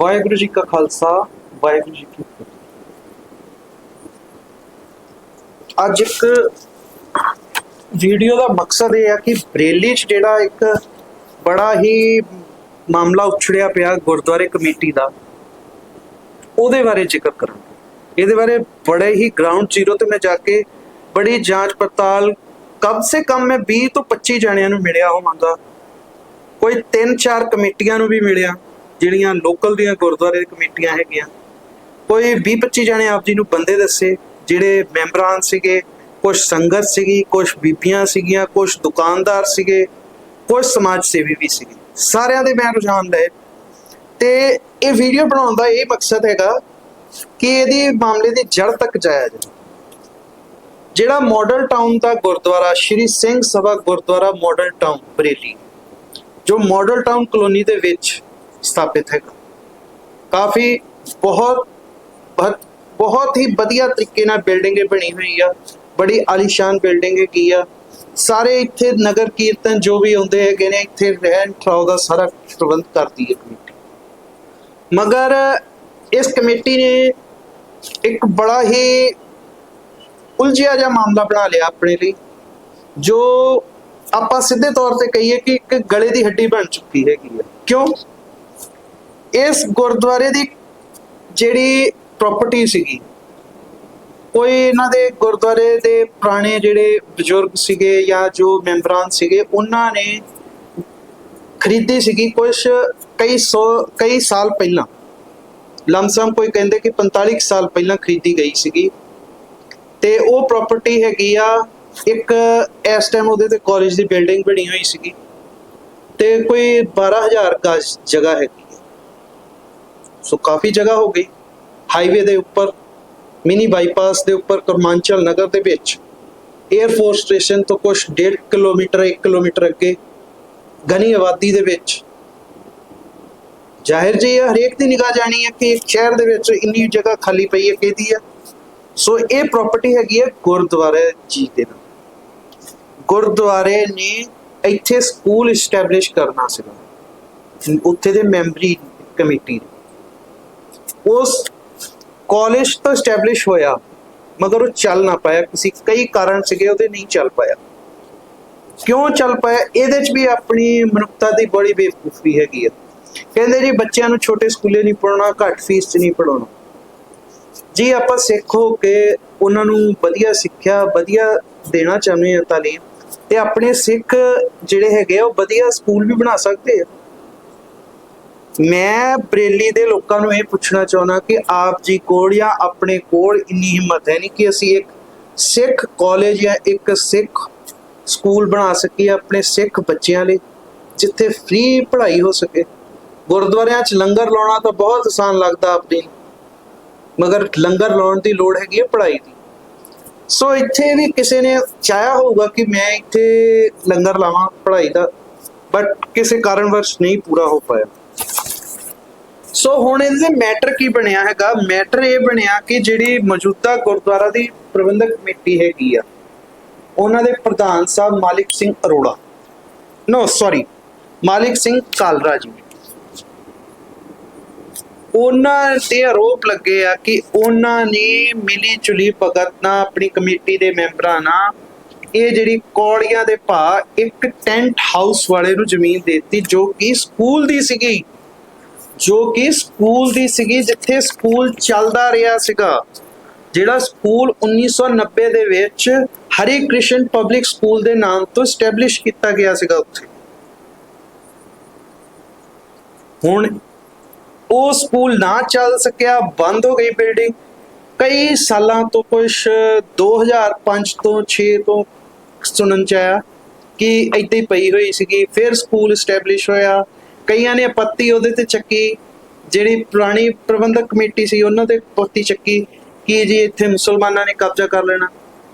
ਵਾਹਿਗੁਰੂ ਜੀ ਕਾ ਖਾਲਸਾ, ਵਾਹਿਗੁਰੂ ਜੀ ਕੀ ਫਤਿਹ। ਅੱਜ ਇੱਕ ਵੀਡੀਓ ਦਾ ਮਕਸਦ ਇਹ ਆ ਕਿ ਬਰੇਲੀ 'ਚ ਜਿਹੜਾ ਇੱਕ ਬੜਾ ਹੀ ਮਾਮਲਾ ਉਛੜਿਆ ਪਿਆ ਗੁਰਦੁਆਰੇ ਕਮੇਟੀ ਦਾ, ਉਹਦੇ ਬਾਰੇ ਜ਼ਿਕਰ ਕਰਾਂ ਇਹਦੇ ਬਾਰੇ ਬੜੇ ਹੀ ਗਰਾਊਂਡ ਜ਼ੀਰੋ ਤੇ ਮੈਂ ਜਾ ਕੇ ਬੜੀ ਜਾਂਚ ਪੜਤਾਲ, ਕਮ ਸੇ ਕਮ ਮੈਂ 20 ਤੋਂ 25 ਜਣਿਆਂ ਨੂੰ ਮਿਲਿਆ ਹੋਵਾਂਗਾ। ਕੋਈ 3-4 ਕਮੇਟੀਆਂ ਨੂੰ ਵੀ ਮਿਲਿਆ। ਜਿਹੜੀਆਂ ਲੋਕਲ ਦੀਆਂ ਗੁਰਦੁਆਰੇ ਕਮੇਟੀਆਂ ਹੈਗੀਆਂ, ਕੋਈ 20-25 ਜਣੇ ਆਪ ਜੀ ਨੂੰ ਬੰਦੇ ਦੱਸੇ, ਜਿਹੜੇ ਮੈਂਬਰਾਂ ਸੀਗੇ ਕੁਝ ਸੰਗਤ ਸੀਗੀ ਕੁਝ ਬੀਬੀਆਂ ਸੀਗੀਆਂ ਕੁਝ ਦੁਕਾਨਦਾਰ ਸੀਗੇ ਕੁਝ ਸਮਾਜ ਸੇਵੀ ਵੀ ਸੀਗੇ। ਸਾਰਿਆਂ ਦੇ ਮੈਂ ਰੁਝਾਨ ਲਏ। ਤੇ ਇਹ ਵੀਡੀਓ ਬਣਾਉਣ ਦਾ ਇਹ ਮਕਸਦ ਹੈਗਾ ਕਿ ਇਹਦੀ ਮਾਮਲੇ ਦੀ ਜੜ ਤੱਕ ਜਾਇਆ ਜਾਵੇ। ਜਿਹੜਾ ਮਾਡਲ ਟਾਊਨ ਦਾ ਗੁਰਦੁਆਰਾ, ਸ਼੍ਰੀ ਸਿੰਘ ਸਭਾ ਗੁਰਦੁਆਰਾ ਮਾਡਲ ਟਾਊਨ ਬਰੇਲੀ, ਜੋ ਮਾਡਲ ਟਾਊਨ ਕਲੋਨੀ ਦੇ ਵਿੱਚ ਸਥਾਪਿਤ ਹੈ। ਕਾਫੀ ਬਹੁਤ ਬਹੁਤ ਹੀ ਵਧੀਆ ਤਰੀਕੇ ਨਾਲ ਬਿਲਡਿੰਗ ਬਣੀ ਹੋਈ ਆ। ਬੜੀ ਆਲੀਸ਼ਾਨ ਬਿਲਡਿੰਗ ਹੈਗੀ ਆ। ਸਾਰੇ ਇੱਥੇ ਨਗਰ ਕੀਰਤਨ ਜੋ ਵੀ ਆਉਂਦੇ ਹੈਗੇ ਨੇ, ਇੱਥੇ ਰਹਿਣ ਠਾਉ ਦਾ ਸਾਰਾ ਪ੍ਰਬੰਧ ਕਰਦੀ ਹੈ ਕਮੇਟੀ। ਮਗਰ ਇਸ ਕਮੇਟੀ ਨੇ ਇੱਕ ਬੜਾ ਹੀ ਉਲਝਿਆ ਜਿਹਾ ਮਾਮਲਾ ਬਣਾ ਲਿਆ ਆਪਣੇ ਲਈ, ਜੋ ਆਪਾਂ ਸਿੱਧੇ ਤੌਰ ਤੇ ਕਹੀਏ ਕਿ ਇੱਕ ਗਲੇ ਦੀ ਹੱਡੀ ਬਣ ਚੁੱਕੀ ਹੈਗੀ ਹੈ ਕਿਉਂ? ਇਸ ਗੁਰਦੁਆਰੇ ਦੀ ਜਿਹੜੀ ਪ੍ਰਾਪਰਟੀ ਸੀਗੀ, ਕੋਈ ਇਹਨਾਂ ਦੇ ਗੁਰਦੁਆਰੇ ਦੇ ਪੁਰਾਣੇ ਜਿਹੜੇ ਬਜ਼ੁਰਗ ਸੀਗੇ ਜਾਂ ਜੋ ਮੈਂਬਰਾਂ ਸੀਗੇ, ਉਹਨਾਂ ਨੇ ਖਰੀਦੀ ਸੀਗੀ ਕੁਝ ਕਈ ਸੌ, ਕਈ ਸਾਲ ਪਹਿਲਾਂ। ਲਮਸਮ ਕੋਈ ਕਹਿੰਦੇ ਕਿ 45 ਕੁ ਸਾਲ ਪਹਿਲਾਂ ਖਰੀਦੀ ਗਈ ਸੀਗੀ। ਤੇ ਉਹ ਪ੍ਰਾਪਰਟੀ ਹੈਗੀ ਆ, ਇੱਕ ਇਸ ਟਾਈਮ ਉਹਦੇ ਤੇ ਕਾਲਜ ਦੀ ਬਿਲਡਿੰਗ ਬਣੀ ਹੋਈ ਸੀਗੀ। ਤੇ ਕੋਈ 12000 ਗਜ ਜਗ੍ਹਾ ਹੈਗੀ। ਸੋ ਕਾਫੀ ਜਗ੍ਹਾ ਹੋ ਗਈ। ਹਾਈਵੇ ਦੇ ਉੱਪਰ, ਮਿਨੀ ਬਾਈਪਾਸ ਦੇ ਉੱਪਰ ਕਰਮਾਂਚਲ ਨਗਰ ਦੇ ਵਿੱਚ। 에ਅਰ ਫੋਰਸ ਸਟੇਸ਼ਨ ਤੋਂ ਕੁਝ 1.5 ਕਿਲੋਮੀਟਰ 1 ਕਿਲੋਮੀਟਰ ਅੱਗੇ ਘਣੀ ਆਬਾਦੀ ਦੇ ਵਿੱਚ। ਜ਼ਾਹਿਰ ਜੀ ਇਹ ਹਰੇਕ ਦੀ ਨਿਗਾਹ ਜਾਣੀ ਹੈ ਕਿ ਸ਼ਹਿਰ ਦੇ ਵਿੱਚ ਇੰਨੀ ਜਗ੍ਹਾ ਖਾਲੀ ਪਈ ਹੈ, ਕਿਹਦੀ ਆ ਸੋ ਇਹ ਪ੍ਰਾਪਰਟੀ ਹੈਗੀ ਹੈ ਗੁਰਦੁਆਰੇ ਜੀ ਦੇ ਨਾਲ। ਗੁਰਦੁਆਰੇ ਨੇ ਇੱਥੇ ਸਕੂਲ ਇਸਟੈਬਲਿਸ਼ ਕਰਨਾ ਸੀਗਾ। ਉੱਥੇ ਦੇ ਮੈਂਬਰੀ ਕਮੇਟੀ ਨੇ। ਉਸ ਕਾਲਜ ਤਾਂ ਇਸਟੈਬਲਿਸ਼ ਹੋਇਆ, ਮਗਰ ਉਹ ਚੱਲ ਨਾ ਪਾਇਆ। ਕਿਸੇ ਕਈ ਕਾਰਨ ਸੀਗੇ, ਉਹਦੇ ਨਹੀਂ ਚੱਲ ਪਾਇਆ। ਕਿਉਂ ਚੱਲ ਪਾਇਆ? ਇਹਦੇ 'ਚ ਵੀ ਆਪਣੀ ਮਨੁੱਖਤਾ ਦੀ ਬੜੀ ਬੇਵਕੂਫੀ ਹੈਗੀ ਆ। ਕਹਿੰਦੇ ਜੀ, ਬੱਚਿਆਂ ਨੂੰ ਛੋਟੇ ਸਕੂਲੇ ਨਹੀਂ ਪੜਾਉਣਾ ਘੱਟ ਫੀਸ 'ਚ ਨਹੀਂ ਪੜਾਉਣਾ ਜੀ ਆਪਾਂ ਸਿੱਖ ਹੋ ਕੇ ਉਹਨਾਂ ਨੂੰ ਵਧੀਆ ਸਿੱਖਿਆ, ਵਧੀਆ ਦੇਣਾ ਚਾਹੁੰਦੇ ਆ ਤਾਲੀਮ, ਤੇ ਆਪਣੇ ਸਿੱਖ ਜਿਹੜੇ ਹੈਗੇ ਆ, ਉਹ ਵਧੀਆ ਸਕੂਲ ਵੀ ਬਣਾ ਸਕਦੇ ਆ। ਮੈਂ ਬਰੇਲੀ ਦੇ ਲੋਕਾਂ ਨੂੰ ਇਹ ਪੁੱਛਣਾ ਚਾਹੁੰਦਾ ਕਿ ਆਪ ਜੀ ਕੋਲ ਜਾਂ ਆਪਣੇ ਕੋਲ ਇੰਨੀ ਹਿੰਮਤ ਹੈ ਨਹੀਂ ਕਿ ਅਸੀਂ ਇੱਕ ਸਿੱਖ ਕਾਲਜ ਜਾਂ ਇੱਕ ਸਿੱਖ ਸਕੂਲ ਬਣਾ ਸਕੀਏ ਆਪਣੇ ਸਿੱਖ ਬੱਚਿਆਂ ਲਈ, ਜਿੱਥੇ ਫ੍ਰੀ ਪੜ੍ਹਾਈ ਹੋ ਸਕੇ। ਗੁਰਦੁਆਰਿਆਂ 'ਚ ਲੰਗਰ ਲਾਉਣਾ ਤਾਂ ਬਹੁਤ ਆਸਾਨ ਲੱਗਦਾ ਆਪਣੀ ਮਗਰ ਲੰਗਰ ਲਾਉਣ ਦੀ ਲੋੜ ਹੈਗੀ ਹੈ ਪੜ੍ਹਾਈ ਦੀ। ਸੋ ਇੱਥੇ ਵੀ ਕਿਸੇ ਨੇ ਚਾਹਿਆ ਹੋਊਗਾ ਕਿ ਮੈਂ ਇੱਥੇ ਲੰਗਰ ਲਾਵਾਂ ਪੜ੍ਹਾਈ ਦਾ ਬਟ ਕਿਸੇ ਕਾਰਨਵਸ਼ ਨਹੀਂ ਪੂਰਾ ਹੋ ਪਾਇਆ। ਸੋ ਹੁਣ ਇਹਦੇ ਮੈਟਰ ਕੀ ਬਣਿਆ ਹੈਗਾ? ਮੈਟਰ ਇਹ ਬਣਿਆ ਕਿ ਜਿਹੜੀ ਮੌਜੂਦਾ ਗੁਰਦੁਆਰਾ ਦੀ ਪ੍ਰਬੰਧਕ ਕਮੇਟੀ ਹੈਗੀ ਆ, ਉਹਨਾਂ ਦੇ ਪ੍ਰਧਾਨ ਸਾਹਿਬ ਮਾਲਿਕ ਸਿੰਘ ਅਰੋੜਾ। ਨੋ ਸੌਰੀ ਮਾਲਿਕ ਸਿੰਘ ਕਾਲਰਾ ਜੀ ਉਹਨਾਂ ਤੇ ਆਰੋਪ ਲੱਗੇ ਆ ਕਿ ਉਹਨਾਂ ਨੇ ਮਿਲੀ ਚੁਲੀ ਭਗਤ ਨਾਲ ਆਪਣੀ ਕਮੇਟੀ ਦੇ ਮੈਂਬਰਾਂ ਨਾਲ ਇਹ ਜਿਹੜੀ ਕੌੜੀਆਂ ਦੇ ਭਾ ਇੱਕ ਟੈਂਟ ਹਾਊਸ ਵਾਲੇ ਨੂੰ ਜ਼ਮੀਨ ਦਿੱਤੀ, ਜੋ ਕਿ ਸਕੂਲ ਦੀ ਸੀਗੀ। ਜੋ ਕਿ ਸਕੂਲ ਦੀ ਸੀਗੀ, ਜਿੱਥੇ ਸਕੂਲ ਚੱਲਦਾ ਰਿਹਾ ਸੀਗਾ। ਜਿਹੜਾ ਸਕੂਲ 1990 ਦੇ ਵਿੱਚ ਹਰੀ ਕ੍ਰਿਸ਼ਨ ਪਬਲਿਕ ਸਕੂਲ ਦੇ ਨਾਮ ਤੋਂ ਸਟੈਬਲਿਸ਼ ਕੀਤਾ ਗਿਆ ਸੀਗਾ ਉੱਥੇ। ਹੁਣ ਉਹ ਸਕੂਲ ਨਾ ਚੱਲ ਸਕਿਆ, ਬੰਦ ਹੋ ਗਈ ਬਿਲਡਿੰਗ। ਕਈ ਸਾਲਾਂ ਤੋਂ ਕੁਝ 2005 ਤੋਂ 6 ਤੋਂ ਸੁਣਨ ਚ ਆਇਆ ਕਿ ਏਦਾਂ ਪਈ ਹੋਈ ਸੀਗੀ, ਫਿਰ ਸਕੂਲ ਸਟੈਬਲਿਸ਼ ਹੋਇਆ। ਕਈਆਂ ਨੇ ਆਪੱਤੀ ਉਹਦੇ ਤੇ ਚੱਕੀ, ਜਿਹੜੀ ਪੁਰਾਣੀ ਪ੍ਰਬੰਧਕ ਕਮੇਟੀ ਸੀ, ਉਹਨਾਂ ਤੇ ਆਪੱਤੀ ਚੱਕੀ ਕਿ ਜੀ ਇੱਥੇ ਮੁਸਲਮਾਨਾਂ ਨੇ ਕਬਜ਼ਾ ਕਰ ਲੈਣਾ,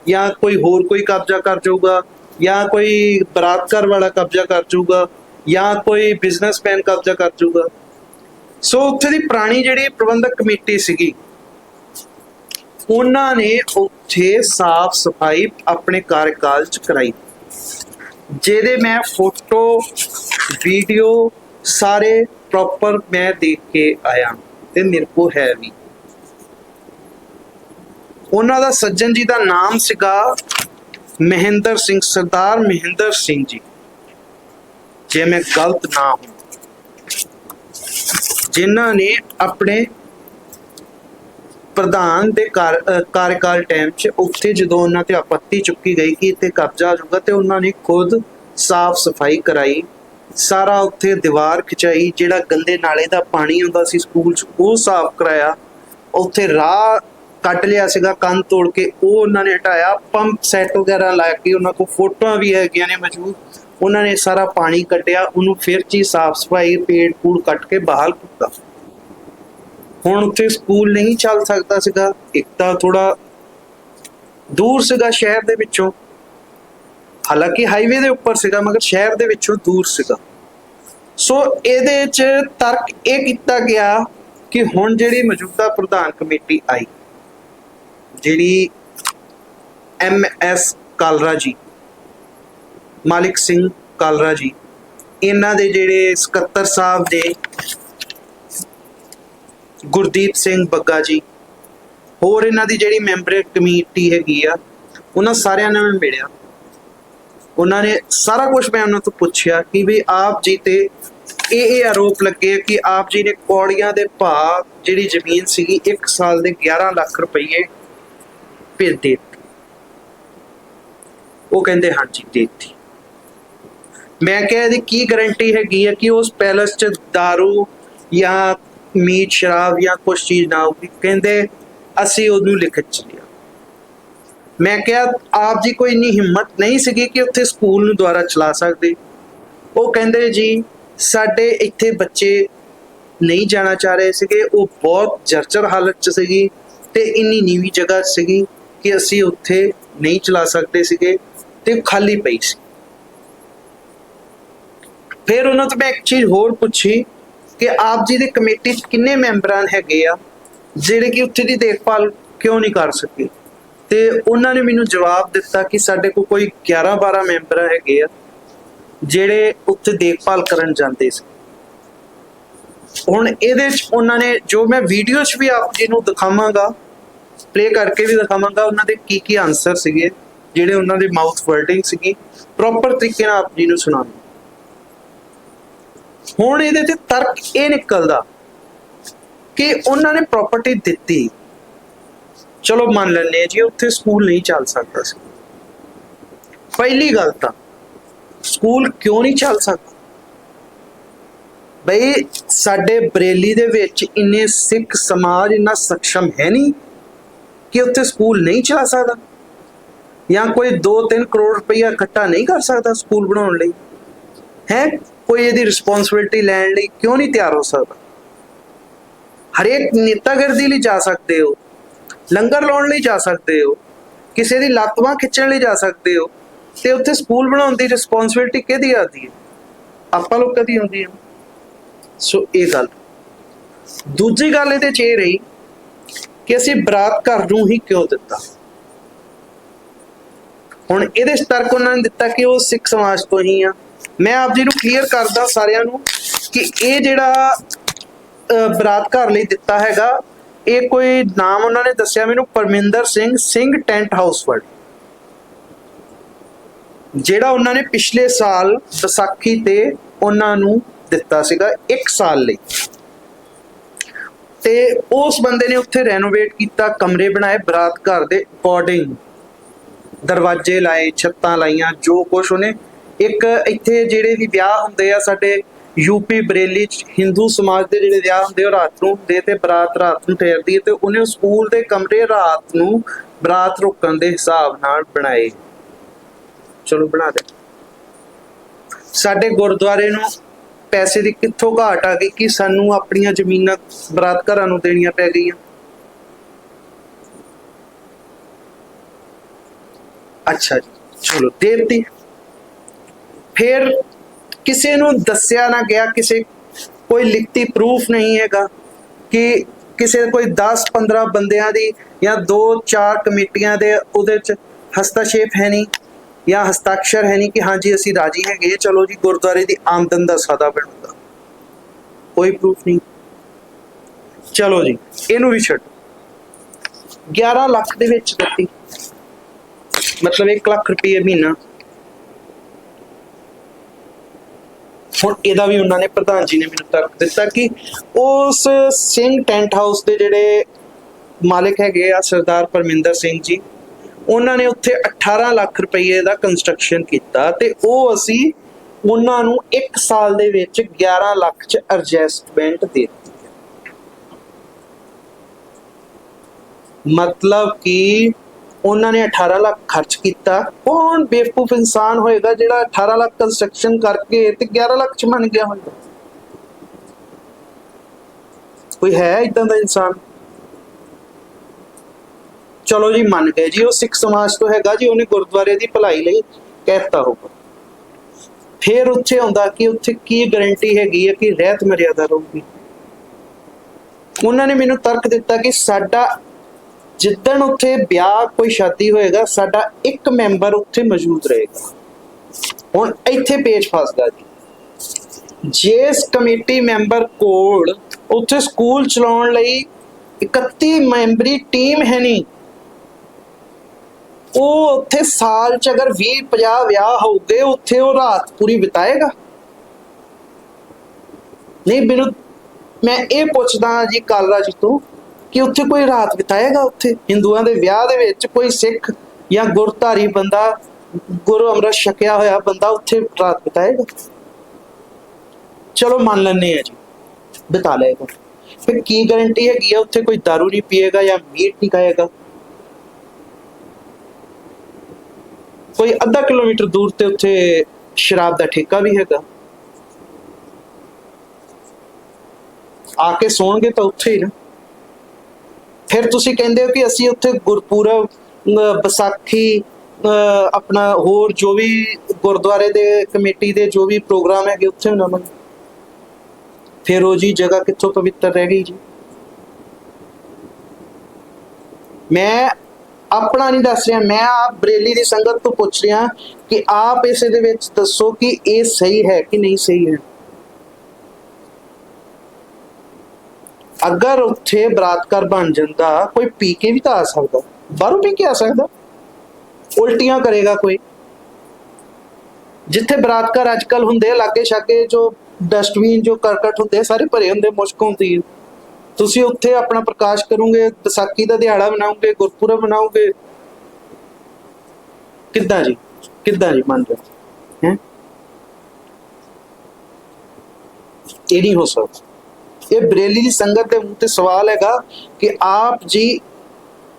ਜਾਂ ਕੋਈ ਹੋਰ ਕੋਈ ਕਬਜ਼ਾ ਕਰ ਜਾਊਗਾ, ਜਾਂ ਕੋਈ ਬਰਾਤਕਾਰ ਵਾਲਾ ਕਬਜ਼ਾ ਕਰ ਜਾਊਗਾ, ਜਾਂ ਕੋਈ ਬਿਜ਼ਨਸਮੈਨ ਕਬਜ਼ਾ ਕਰ ਜਾਊਗਾ। ਸੋ ਉੱਥੇ ਦੀ ਪੁਰਾਣੀ ਜਿਹੜੀ ਪ੍ਰਬੰਧਕ ਕਮੇਟੀ ਸੀਗੀ ਉਹਨਾਂ ਨੇ ਉੱਥੇ ਸਾਫ਼ ਸਫ਼ਾਈ ਆਪਣੇ ਕਾਰਜਕਾਲ ਚ ਕਰਾਈ। ਜਿਹਦੇ ਮੈਂ ਫੋਟੋ, ਵੀਡੀਓ ਸਾਰੇ ਪ੍ਰੋਪਰ ਮੈਂ ਦੇਖ ਕੇ ਆਇਆ ਤੇ ਮੇਰੇ ਕੋ ਹੈ ਵੀ। ਉਹਨਾਂ ਦਾ ਸੱਜਣ ਜੀ ਦਾ ਨਾਮ ਸੀਗਾ ਮਹਿੰਦਰ ਸਿੰਘ, ਸਰਦਾਰ ਮਹਿੰਦਰ ਸਿੰਘ ਜੀ। ਜੇ ਮੈਂ ਗਲਤ ਨਾ ਹਾਂ ਜਿਨ੍ਹਾਂ ਨੇ ਆਪਣੇ ਪ੍ਰਧਾਨ ਦੇ ਕਾਰ- ਅਹ ਕਾਰਜਕਾਲ ਟਾਈਮ 'ਚ ਉੱਥੇ ਜਦੋਂ ਉਹਨਾਂ ਤੇ ਆਪੱਤੀ ਚੁੱਕੀ ਗਈ ਕਿ ਇੱਥੇ ਕਬਜ਼ਾ ਹੋ ਜਾਊਗਾ ਤੇ ਉਹਨਾਂ ਨੇ ਖੁਦ ਸਾਫ਼ ਸਫ਼ਾਈ ਕਰਾਈ। ਸਾਰਾ ਉੱਥੇ ਦੀਵਾਰ ਖਿਚਾਈ, ਜਿਹੜਾ ਗੰਦੇ ਨਾਲੇ ਦਾ ਪਾਣੀ ਹੁੰਦਾ ਸੀ ਸਕੂਲ 'ਚ, ਉਹ ਸਾਫ਼ ਕਰਾਇਆ। ਉੱਥੇ ਰਾਹ ਕੱਟ ਲਿਆ ਸੀਗਾ, ਕੰਨ ਤੋੜ ਕੇ, ਉਹ ਉਹਨਾਂ ਨੇ ਹਟਾਇਆ। ਪੰਪ ਸੈੱਟ ਵਗੈਰਾ ਲਾ ਕੇ ਉਹਨਾਂ ਕੋਲ ਫੋਟੋਆਂ ਵੀ ਹੈਗੀਆਂ ਨੇ ਮੌਜੂਦ। ਉਹਨਾਂ ਨੇ ਸਾਰਾ ਪਾਣੀ ਕੱਟਿਆ ਉਹਨੂੰ ਫਿਰ ਚੀ ਸਾਫ਼ ਸਫ਼ਾਈ ਪੇੜ ਪੂੜ ਕੱਟ ਕੇ ਬਾਹਰ ਕੀਤਾ। ਹੁਣ ਉੱਥੇ ਸਕੂਲ ਨਹੀਂ ਚੱਲ ਸਕਦਾ ਸੀਗਾ, ਇੱਕ ਤਾਂ ਥੋੜਾ ਦੂਰ ਸੀਗਾ ਸ਼ਹਿਰ ਦੇ ਵਿੱਚੋਂ। ਹਾਲਾਂਕਿ ਹਾਈਵੇ ਦੇ ਉੱਪਰ ਸੀਗਾ, ਮਗਰ ਸ਼ਹਿਰ ਦੇ ਵਿੱਚੋਂ ਦੂਰ ਸੀਗਾ। ਸੋ ਇਹਦੇ ਚ ਤਰਕ ਇਹ ਕੀਤਾ ਗਿਆ ਕਿ ਹੁਣ ਜਿਹੜੀ ਮੌਜੂਦਾ ਪ੍ਰਧਾਨ ਕਮੇਟੀ ਆਈ, ਜਿਹੜੀ ਐਮ ਐਸ ਕਾਲਰਾ ਜੀ ਮਾਲਿਕ ਸਿੰਘ ਕਾਲਰਾ ਜੀ ਇਹਨਾਂ ਦੇ ਜਿਹੜੇ ਸਕੱਤਰ ਸਾਹਿਬ ਦੇ ਗੁਰਦੀਪ ਸਿੰਘ ਬੱਗਾ ਜੀ। ਹੋਰ ਇਹਨਾਂ ਦੀ ਜਿਹੜੀ ਮੈਂਬਰ ਕਮੇਟੀ ਹੈਗੀ ਆ, ਉਹਨਾਂ ਸਾਰਿਆਂ ਨਾਲ ਮੈਂ ਮਿਲਿਆ। ਉਹਨਾਂ ਨੇ ਸਾਰਾ ਕੁਝ ਮੈਂ ਉਹਨਾਂ ਤੋਂ ਪੁੱਛਿਆ ਕਿ ਵੀ ਆਪ ਜੀ ਤੇ ਇਹ ਇਹ ਆਰੋਪ ਲੱਗੇ ਕਿ ਆਪ ਜੀ ਨੇ ਕੌੜੀਆਂ ਦੇ ਭਾਅ ਜਿਹੜੀ ਜ਼ਮੀਨ ਸੀਗੀ 1 ਸਾਲ ਦੇ 11 ਲੱਖ ਰੁਪਏ ਭੇਜ ਦੇ ਉਹ ਕਹਿੰਦੇ, ਹਾਂਜੀ, ਦੇ ਦਿੱਤੀ। ਮੈਂ ਕਿਹਾ, ਇਹਦੀ ਕੀ ਗਾਰੰਟੀ ਹੈਗੀ ਹੈ ਕਿ ਉਸ ਪੈਲਸ 'ਚ दारू ਜਾਂ ਮੀਟ ਸ਼ਰਾਬ ਜਾਂ ਕੁਛ ਚੀਜ਼ ਨਾ ਹੋਊਗੀ, ਕਹਿੰਦੇ ਅਸੀਂ ਉਹਨੂੰ ਲਿਖਤ ਚ ਲਿਆ। ਮੈਂ ਕਿਹਾ, ਆਪ ਜੀ ਕੋਈ ਇੰਨੀ ਹਿੰਮਤ ਨਹੀਂ ਸੀਗੀ ਕਿ ਉੱਥੇ ਸਕੂਲ ਨੂੰ ਦੁਆਰਾ ਚਲਾ ਸਕਦੇ। ਉਹ ਕਹਿੰਦੇ ਜੀ, ਸਾਡੇ ਇੱਥੇ ਬੱਚੇ ਨਹੀਂ ਜਾਣਾ ਚਾਹ ਰਹੇ ਸੀਗੇ, ਉਹ ਬਹੁਤ ਜਰਜਰ ਹਾਲਤ ਚ ਸੀਗੀ ਤੇ ਇੰਨੀ ਨੀਵੀਂ ਜਗ੍ਹਾ ਸੀਗੀ ਕਿ ਅਸੀਂ ਉੱਥੇ ਨਹੀਂ ਚਲਾ ਸਕਦੇ ਸੀਗੇ ਤੇ ਖਾਲੀ ਪਈ ਸੀ। ਫਿਰ ਉਹਨਾਂ ਤੋਂ ਮੈਂ ਇੱਕ ਚੀਜ਼ ਹੋਰ ਪੁੱਛੀ ਕਿ ਆਪ ਜੀ ਦੀ ਕਮੇਟੀ 'ਚ ਕਿੰਨੇ ਮੈਂਬਰਾਂ ਹੈਗੇ ਆ, ਜਿਹੜੇ ਕਿ ਉੱਥੇ ਦੀ ਦੇਖਭਾਲ ਕਿਉਂ ਨਹੀਂ ਕਰ ਸਕੇ? ਤੇ ਉਹਨਾਂ ਨੇ ਮੈਨੂੰ ਜਵਾਬ ਦਿੱਤਾ ਕਿ ਸਾਡੇ ਕੋਲ ਕੋਈ 11 12 ਮੈਂਬਰ ਹੈਗੇ ਆ, ਜਿਹੜੇ ਉੱਥੇ ਦੇਖਭਾਲ ਕਰਨ ਜਾਂਦੇ ਸੀ। ਹੁਣ ਇਹਦੇ 'ਚ ਉਹਨਾਂ ਨੇ ਜੋ ਮੈਂ ਵੀਡੀਓ 'ਚ ਵੀ ਆਪ ਜੀ ਨੂੰ ਦਿਖਾਵਾਂਗਾ ਪਲੇ ਕਰਕੇ ਵੀ ਦਿਖਾਵਾਂਗਾ, ਉਹਨਾਂ ਦੇ ਕੀ ਕੀ ਆਨਸਰ ਸੀਗੇ, ਜਿਹੜੇ ਉਹਨਾਂ ਦੇ ਮਾਊਥ ਵਰਡਿੰਗ ਸੀਗੀ ਪ੍ਰੋਪਰ ਤਰੀਕੇ ਨਾਲ ਆਪ ਜੀ ਨੂੰ ਸੁਣਾਉਂਗਾ ਹੁਣ ਇਹਦੇ ਤੇ ਤਰਕ ਇਹ ਨਿਕਲਦਾ ਕਿ ਉਹਨਾਂ ਨੇ ਪ੍ਰਾਪਰਟੀ ਦਿੱਤੀ। ਚਲੋ ਮੰਨ ਲੈਂਦੇ ਆ ਜੀ ਉੱਥੇ ਸਕੂਲ ਨਹੀਂ ਚੱਲ ਸਕਦਾ ਸੀ। ਪਹਿਲੀ ਗੱਲ ਤਾਂ ਸਕੂਲ ਕਿਉਂ ਨਹੀਂ ਚੱਲ ਸਕਦਾ? ਬਈ ਸਾਡੇ ਬਰੇਲੀ ਦੇ ਵਿੱਚ ਇੰਨੇ ਸਿੱਖ ਸਮਾਜ ਇੰਨਾ ਸક્ષਮ ਹੈ ਨਹੀਂ ਕਿ ਉੱਥੇ ਸਕੂਲ ਨਹੀਂ ਚਲਾ ਸਕਦਾ। ਜਾਂ ਕੋਈ 2-3 ਕਰੋੜ ਰੁਪਇਆ ਇਕੱਠਾ ਨਹੀਂ ਕਰ ਸਕਦਾ ਸਕੂਲ ਬਣਾਉਣ ਲਈ। ਹੈ? ਕੋਈ ਇਹਦੀ ਰਿਸਪੌਂਸਿਬਿਲਟੀ ਲੈਣ ਲਈ ਕਿਉਂ ਨਹੀਂ ਤਿਆਰ ਹੋ ਸਕਦਾ? ਹਰੇਕ ਨੇਤਾਗਰਦੀ ਲਈ ਜਾ ਸਕਦੇ ਹੋ, ਲੰਗਰ ਲਾਉਣ ਲਈ ਜਾ ਸਕਦੇ ਹੋ, ਕਿਸੇ ਦੀ ਲੱਤਵਾਂ ਖਿੱਚਣ ਲਈ ਜਾ ਸਕਦੇ ਹੋ, ਤੇ ਉੱਥੇ ਸਕੂਲ ਬਣਾਉਣ ਦੀ ਰਿਸਪੌਂਸਿਬਿਲਟੀ ਕਿਹਦੀ ਆਦੀ ਹੈ? ਆਪਾਂ ਲੋਕਾਂ ਦੀ ਹੁੰਦੀ ਹੈ। ਸੋ ਇਹ ਗੱਲ। ਦੂਜੀ ਗੱਲ ਇਹਦੇ ਚ ਇਹ ਰਹੀ ਕਿ ਅਸੀਂ ਬਰਾਤ ਘਰ ਨੂੰ ਹੀ ਕਿਉਂ ਦਿੱਤਾ? ਹੁਣ ਇਹਦੇ ਸਤਰਕ ਉਹਨਾਂ ਨੇ ਦਿੱਤਾ ਕਿ ਉਹ ਸਿੱਖ ਸਮਾਜ ਤੋਂ ਹੀ ਆ। ਮੈਂ ਆਪ ਜੀ ਨੂੰ ਕਲੀਅਰ ਕਰਦਾ ਸਾਰਿਆਂ ਨੂੰ ਕਿ ਇਹ ਜਿਹੜਾ ਬਰਾਤ ਘਰ ਲਈ ਦਿੱਤਾ ਹੈਗਾ, ਇਹ ਕੋਈ ਨਾਮ ਉਹਨਾਂ ਨੇ ਦੱਸਿਆ ਮੈਨੂੰ, ਪਰਮਿੰਦਰ ਸਿੰਘ ਸਿੰਘ ਟੈਂਟ ਹਾਊਸ ਜਿਹੜਾ ਉਹਨਾਂ ਨੇ ਪਿਛਲੇ ਸਾਲ ਵਿਸਾਖੀ ਤੇ ਉਹਨਾਂ ਨੂੰ ਦਿੱਤਾ ਸੀਗਾ 1 ਸਾਲ ਲਈ। ਤੇ ਉਸ ਬੰਦੇ ਨੇ ਉੱਥੇ ਰੈਨੋਵੇਟ ਕੀਤਾ, ਕਮਰੇ ਬਣਾਏ, ਬਰਾਤ ਘਰ ਦੇ ਅਕੋਰਡਿੰਗ ਦਰਵਾਜ਼ੇ ਲਾਏ, ਛੱਤਾਂ ਲਾਈਆਂ, ਜੋ ਕੁਛ ਉਹਨੇ ਇੱਕ ਇੱਥੇ ਜਿਹੜੇ ਵੀ ਵਿਆਹ ਹੁੰਦੇ ਆ, ਸਾਡੇ ਯੂਪੀ ਬਰੇਲੀ ਚ ਹਿੰਦੂ ਸਮਾਜ ਦੇ ਜਿਹੜੇ ਵਿਆਹ ਹੁੰਦੇ ਉਹ ਰਾਤ ਨੂੰ ਹੁੰਦੇ ਤੇ ਬਰਾਤ ਰਾਤ ਨੂੰ ਠਹਿਰਦੀ ਹੈ ਤੇ ਉਹਨੇ ਸਕੂਲ ਦੇ ਕਮਰੇ ਰਾਤ ਨੂੰ ਬਰਾਤ ਰੁਕਣ ਦੇ ਹਿਸਾਬ ਨਾਲ ਬਣਾਏ। ਚਲੋ ਬਣਾ ਦੇ। ਸਾਡੇ ਗੁਰਦੁਆਰੇ ਨੂੰ ਪੈਸੇ ਦੀ ਕਿੱਥੋਂ ਘਾਟ ਆ ਗਈ ਕਿ ਸਾਨੂੰ ਆਪਣੀਆਂ ਜ਼ਮੀਨਾਂ ਬਰਾਤ ਘਰਾਂ ਨੂੰ ਦੇਣੀਆਂ ਪੈ ਗਈਆਂ? ਅੱਛਾ ਜੀ, ਚਲੋ ਦੇ ਫਿਰ ਕਿਸੇ ਨੂੰ ਦੱਸਿਆ ਨਾ ਗਿਆ, ਕਿਸੇ ਕੋਈ ਲਿਖਤੀ ਪ੍ਰੂਫ ਨਹੀਂ ਹੈਗਾ ਕਿ ਕਿਸੇ ਕੋਈ 10 15 ਬੰਦਿਆਂ ਦੀ ਜਾਂ 2 4 ਕਮੇਟੀਆਂ ਦੇ ਉਹਦੇ ਚ ਹਸਤਾਖੇਪ ਹੈ ਨਹੀਂ ਜਾਂ ਹਸਤਾਖਰ ਹੈ ਨਹੀਂ ਕਿ ਹਾਂਜੀ ਅਸੀਂ ਰਾਜੀ ਹੈਗੇ, ਚਲੋ ਜੀ ਗੁਰਦੁਆਰੇ ਦੀ ਆਮਦਨ ਦਾ ਸਾਦਾ ਬਣੂਗਾ ਕੋਈ ਪ੍ਰੂਫ ਨਹੀਂ। ਚਲੋ ਜੀ, ਇਹਨੂੰ ਵੀ ਛੱਡ। 11 ਲੱਖ ਦੇ ਵਿੱਚ ਦਿੱਤੀ। ਮਤਲਬ 1 ਲੱਖ ਰੁਪਏ ਮਹੀਨਾ। ਹੁਣ ਇਹਦਾ ਵੀ ਉਹਨਾਂ ਨੇ ਪ੍ਰਧਾਨ ਜੀ ਨੇ ਮੈਨੂੰ ਤਰਕ ਦਿੱਤਾ ਕਿ ਉਸ ਸਿੰਘ ਟੈਂਟ ਹਾਊਸ ਦੇ ਜਿਹੜੇ ਮਾਲਕ ਹੈਗੇ ਆ, ਸਰਦਾਰ ਪਰਮਿੰਦਰ ਸਿੰਘ ਜੀ, ਉਹਨਾਂ ਨੇ ਉੱਥੇ 18 ਲੱਖ ਰੁਪਏ ਦਾ ਕੰਸਟਰਕਸ਼ਨ ਕੀਤਾ ਤੇ ਉਹ ਅਸੀਂ ਉਹਨਾਂ ਨੂੰ 1 ਸਾਲ ਦੇ ਵਿੱਚ 11 ਲੱਖ ਚ ਐਡਜਸਟਮੈਂਟ ਦੇ ਦਿੱਤੀ ਮਤਲਬ ਕਿ ਉਹਨਾਂ ਨੇ 18 ਲੱਖ ਖਰਚ ਕੀਤਾ। ਕੌਣ ਬੇਵਕੂਫ ਇਨਸਾਨ ਹੋਏਗਾ ਜਿਹੜਾ 18 ਲੱਖ ਕੰਸਟਰਕਸ਼ਨ ਕਰਕੇ ਤੇ 11 ਲੱਖ ਚ ਮੰਨ ਗਿਆ ਹੋਏਗਾ? ਕੋਈ ਹੈ ਇਦਾਂ ਦਾ ਇਨਸਾਨ? ਚਲੋ ਜੀ, ਮੰਨ ਗਏ ਜੀ, ਉਹ ਸਿੱਖ ਸਮਾਜ ਤੋਂ ਹੈਗਾ ਜੀ, ਉਹਨੇ ਗੁਰਦੁਆਰੇ ਦੀ ਭਲਾਈ ਲਈ ਕਹਿਤਾ ਹੋਊਗਾ। ਫਿਰ ਉੱਥੇ ਆਉਂਦਾ ਕਿ ਉੱਥੇ ਕੀ ਗਾਰੰਟੀ ਹੈਗੀ ਹੈ ਕਿ ਰਹਿਤ ਮਰਿਆਦਾ ਰਹੂਗੀ। ਉਹਨਾਂ ਨੇ ਮੈਨੂੰ ਤਰਕ ਦਿੱਤਾ ਕਿ ਸਾਡਾ ਜਿੱਦਣ ਉੱਥੇ ਵਿਆਹ ਕੋਈ ਸ਼ਾਦੀ ਹੋਏਗਾ, ਸਾਡਾ ਇੱਕ ਮੈਂਬਰ ਉੱਥੇ ਮੌਜੂਦ ਰਹੇਗਾ। ਹੁਣ ਇੱਥੇ ਪੇਚ ਫਸਦਾ ਜੀ। ਜਿਸ ਕਮੇਟੀ ਮੈਂਬਰ ਕੋਲ ਉੱਥੇ ਸਕੂਲ ਚਲਾਉਣ ਲਈ 31 ਮੈਂਬਰੀ ਟੀਮ ਹੈ ਨਹੀਂ, ਉਹ ਉੱਥੇ ਸਾਲ ਚ ਅਗਰ 20 50 ਵਿਆਹ ਹੋਊਗੇ, ਉੱਥੇ ਉਹ ਰਾਤ ਪੂਰੀ ਬਿਤਾਏਗਾ? ਨਹੀਂ ਬਿਲੁ ਮੈਂ ਇਹ ਪੁੱਛਦਾ ਹਾਂ ਜੀ ਕਾਲਰਾ ਜੀ ਤੋਂ ਕਿ ਉੱਥੇ ਕੋਈ ਰਾਤ ਬਿਤਾਏਗਾ ਉੱਥੇ? ਹਿੰਦੂਆਂ ਦੇ ਵਿਆਹ ਦੇ ਵਿੱਚ ਕੋਈ ਸਿੱਖ ਜਾਂ ਗੁਰਧਾਰੀ ਬੰਦਾ, ਗੁਰੂ ਅੰਮ੍ਰਿਤ ਛਕਿਆ ਹੋਇਆ ਬੰਦਾ ਉੱਥੇ ਰਾਤ ਬਿਤਾਏਗਾ? ਚਲੋ ਮੰਨ ਲੈਂਦੇ ਆ ਜੀ, ਬਿਤਾ ਲਏਗਾ ਫਿਰ ਕੀ ਗਾਰੰਟੀ ਹੈਗੀ ਆ? ਉੱਥੇ ਕੋਈ दारू ਨਹੀਂ ਪੀਏਗਾ ਜਾਂ ਮੀਟ ਨਹੀਂ ਖਾਏਗਾ? ਕੋਈ ਅੱਧਾ ਕਿਲੋਮੀਟਰ ਦੂਰ ਤੇ ਉੱਥੇ ਸ਼ਰਾਬ ਦਾ ਠੇਕਾ ਵੀ ਹੈਗਾ। ਆ ਕੇ ਸੌਣਗੇ ਤਾਂ ਉੱਥੇ ਹੀ ਨਾ। ਫਿਰ ਤੁਸੀਂ ਕਹਿੰਦੇ ਹੋ ਕਿ ਅਸੀਂ ਉੱਥੇ ਗੁਰਪੁਰਬ, ਅਹ, ਵਿਸਾਖੀ, ਅਹ, ਆਪਣਾ ਹੋਰ ਜੋ ਵੀ ਗੁਰਦੁਆਰੇ ਦੇ ਕਮੇਟੀ ਦੇ ਜੋ ਵੀ ਪ੍ਰੋਗਰਾਮ ਹੈਗੇ ਉੱਥੇ ਮਨਾਵਾਂਗੇ ਫਿਰ ਉਹ ਜੀ ਜਗ੍ਹਾ ਕਿੱਥੋਂ ਪਵਿੱਤਰ ਰਹਿ ਗਈ ਜੀ? ਮੈਂ ਆਪਣਾ ਨਹੀਂ ਦੱਸ ਰਿਹਾ, ਮੈਂ ਆਪ ਬਰੇਲੀ ਦੀ ਸੰਗਤ ਤੋਂ ਪੁੱਛ ਰਿਹਾ ਕਿ ਆਪ ਇਸੇ ਦੇ ਵਿੱਚ ਦੱਸੋ ਕਿ ਇਹ ਸਹੀ ਹੈ ਕਿ ਨਹੀਂ ਸਹੀ ਹੈ। ਅਗਰ ਉੱਥੇ ਬਰਾਤਕਾਰ ਬਣ ਜਾਂਦਾ ਕੋਈ ਪੀ ਕੇ ਵੀ ਤਾਂ ਆ ਸਕਦਾ। ਬਾਹਰੋਂ ਪੀ ਕੇ ਆ ਸਕਦਾ। ਉਲਟੀਆਂ ਕਰੇਗਾ ਕੋਈ। ਜਿੱਥੇ ਬਰਾਤਕਾਰ ਅੱਜ ਕੱਲ ਹੁੰਦੇ ਆ, ਲਾਗੇ ਛਾਗੇ ਜੋ ਡਸਟਬਿਨ ਜੋ ਕਰਕਟ ਹੁੰਦੇ ਸਾਰੇ ਭਰੇ ਹੁੰਦੇ ਮੁਸ਼ਕ ਹੁੰਦੀ ਤੁਸੀਂ ਉੱਥੇ ਆਪਣਾ ਪ੍ਰਕਾਸ਼ ਕਰੋਗੇ ਵਿਸਾਖੀ ਦਾ ਦਿਹਾੜਾ ਮਨਾਓਗੇ ਗੁਰਪੁਰਬ ਮਨਾਓਗੇ। ਕਿੱਦਾਂ ਜੀ? ਕਿੱਦਾਂ ਜੀ? ਮੰਨ ਰਹੇ ਹੈ? ਇਹ ਨਹੀਂ ਹੋ ਸਕਦਾ? ਇਹ ਬਰੇਲੀ ਦੀ ਸੰਗਤ ਦੇ ਮੂੰਹ ਤੇ ਸਵਾਲ ਹੈਗਾ ਕਿ ਆਪ ਜੀ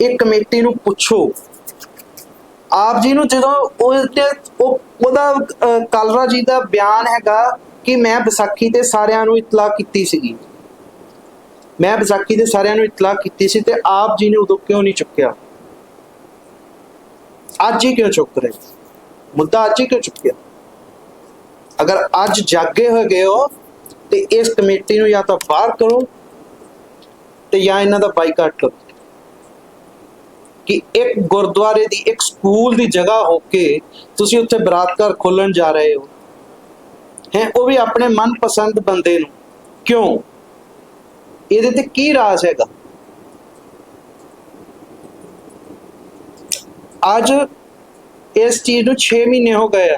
ਇਹ ਕਮੇਟੀ ਨੂੰ ਪੁੱਛੋ। ਆਪ ਜੀ ਨੂੰ ਜਦੋਂ ਉਹ ਉਹਦਾ ਅਹ, ਜੀ ਦਾ ਬਿਆਨ ਹੈਗਾ ਕਿ ਮੈਂ ਵਿਸਾਖੀ ਤੇ ਸਾਰਿਆਂ ਨੂੰ ਇਤਲਾਹ ਕੀਤੀ ਸੀਗੀ। ਮੈਂ ਵਿਸਾਖੀ ਦੇ ਸਾਰਿਆਂ ਨੂੰ ਇਤਲਾਹ ਕੀਤੀ ਸੀ ਤੇ ਆਪ ਜੀ ਨੇ ਉਦੋਂ ਕਿਉਂ ਨਹੀਂ ਚੁੱਕਿਆ? ਅੱਜ ਹੀ ਕਿਉਂ ਚੁੱਕ ਰਹੇ? ਮੁੱਦਾ ਅੱਜ ਹੀ ਕਿਉਂ ਚੁੱਕਿਆ? ਅਗਰ ਅੱਜ ਜਾਗੇ ਹੋ ਗਏ ਹੋ ਤੇ ਇਸ ਕਮੇਟੀ ਨੂੰ ਜਾਂ ਤਾਂ ਬਾਹਰ ਕਰੋ ਤੇ ਜਾਂ ਇਹਨਾਂ ਦਾ ਬਾਈਕਾਟ ਕਰੋ। ਕਿ ਇੱਕ ਗੁਰਦੁਆਰੇ ਦੀ ਇੱਕ ਸਕੂਲ ਦੀ ਜਗ੍ਹਾ ਹੋ ਕੇ ਤੁਸੀਂ ਉੱਥੇ ਬਰਾਤਕਾਰ ਖੋਲਣ ਜਾ ਰਹੇ ਹੋ। ਹੈ, ਉਹ ਵੀ ਆਪਣੇ ਮਨਪਸੰਦ ਬੰਦੇ ਨੂੰ। ਕਿਉਂ? ਇਹਦੇ ਤੇ ਕੀ ਰਾਜ਼ ਹੈਗਾ? ਅੱਜ ਇਸ ਚੀਜ਼ ਨੂੰ 6 ਮਹੀਨੇ ਹੋ ਗਏ ਆ।